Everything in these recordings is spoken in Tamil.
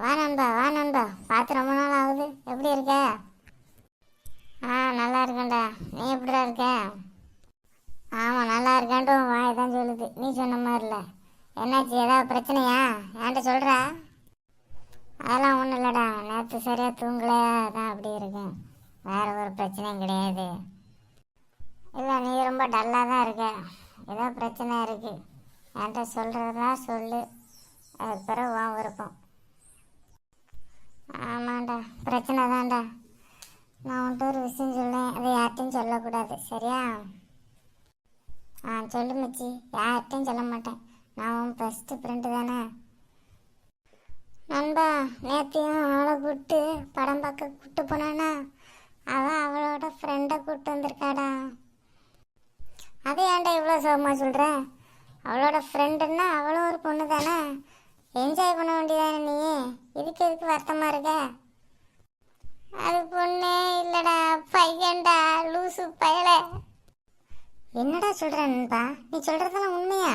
வா நண்பா வா நண்பா. பார்த்து ரொம்ப நாள் ஆகுது. எப்படி இருக்க? ஆ நல்லா இருக்கேன்டா. நீ எப்படிடா இருக்க? ஆமாம் நல்லா இருக்கேன்ட்டு வா வாய் தான் சொல்லுது. நீ சொன்ன மாதிரில. என்னாச்சு? ஏதாவது பிரச்சனையா? ஏன்ட்ட சொல்கிறா அதெல்லாம் ஒன்றும் இல்லைடா. நேற்று சரியாக தூங்கலையா தான் அப்படி இருக்கேன். வேற ஒரு பிரச்சனையும் கிடையாது. இல்லை நீ ரொம்ப டல்லாக தான் இருக்க. ஏதோ பிரச்சனை இருக்குது என்கிட்ட சொல்கிறதா சொல்லு. அதுக்கு பிறகு வா விருப்பம். பிரச்சனை தான்டா நான் உன்ட்டு ஒரு விஷயம் சொல்லேன் அதை யார்கிட்டையும் சொல்லக்கூடாது. சரியா? ஆ சொல்லு மச்சி. யார்கிட்டையும் சொல்ல மாட்டேன். நான் உன் ஃபஸ்ட்டு ஃப்ரெண்டு தானே. நண்பா நேற்றையும் அவளை கூப்பிட்டு படம் பார்க்க கூப்பிட்டு போனானா அவன் அவளோட ஃப்ரெண்டை கூப்பிட்டு வந்திருக்காடா. அது ஏன்டா இவ்வளோ சோகமாக சொல்கிற அவளோட ஃப்ரெண்டுன்னா அவளும் ஒரு பொண்ணு தானே என்ஜாய் பண்ண வேண்டியதானே நீ இதுக்கு எதுக்கு வருத்தமாக இருக்க? அது பொண்ணே இல்லைடா பையன்டா லூசு பயல. என்னடா சொல்கிற நண்பா? நீ சொல்கிறதெல்லாம் உண்மையா?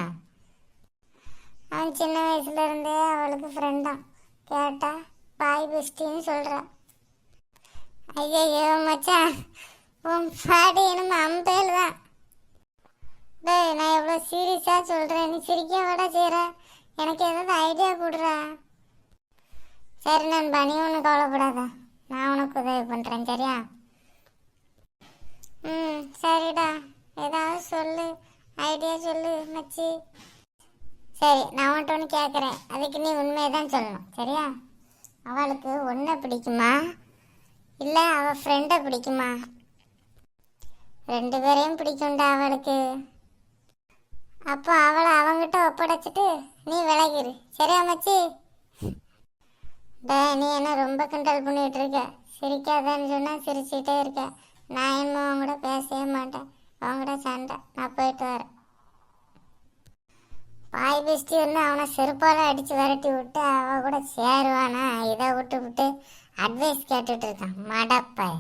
அவன் சின்ன வயசுல இருந்தே அவளுக்கு ஃப்ரெண்டாம் கேட்டா பாய் பெஸ்டின்னு சொல்கிறா ஐயோ மச்சான் உன் பாடி நம்ம அம்பேல் தான். டேய் நான் எவ்வளோ சீரியஸாக சொல்கிறேன் நீ சிரிக்க விட செய்கிற எனக்கு ஏதாவது ஐடியா கொடுறா. சரி நண்பா நீ ஒன்றும் கவலைப்படாத. நான் உனக்கு உதவி பண்ணுறேன் சரியா? ம் சரிடா. ஏதாவது சொல்லு. ஐடியா சொல்லு மச்சி. சரி நான் உன்ட்ட ஒன்று கேட்குறேன் அதுக்கு நீ உண்மையை தான் சொல்லணும் சரியா? அவளுக்கு ஒன்றை பிடிக்குமா? இல்லை அவள் ஃப்ரெண்டை பிடிக்குமா? ரெண்டு பேரையும் பிடிக்கும்டா அவளுக்கு. அப்போ அவளை அவங்கிட்ட ஒப்படைச்சிட்டு நீ விலகிரு சரியா மச்சி? டே நீ என்ன ரொம்ப கிண்டல் பண்ணிட்டு இருக்க சிரிக்காதன்னு சொன்னால் சிரிச்சுட்டே இருக்க. நான் என்னமோ அவங்கூட பேசவே மாட்டேன்? அவங்கூட சண்டை. நான் போயிட்டு வரேன். பாய் பிஸ்டி வந்து அவனை செருப்பால் அடித்து விரட்டி விட்டு அவள் கூட சேருவானா? இதை விட்டு விட்டு அட்வைஸ் கேட்டுட்டு இருக்கான். மடப்பைய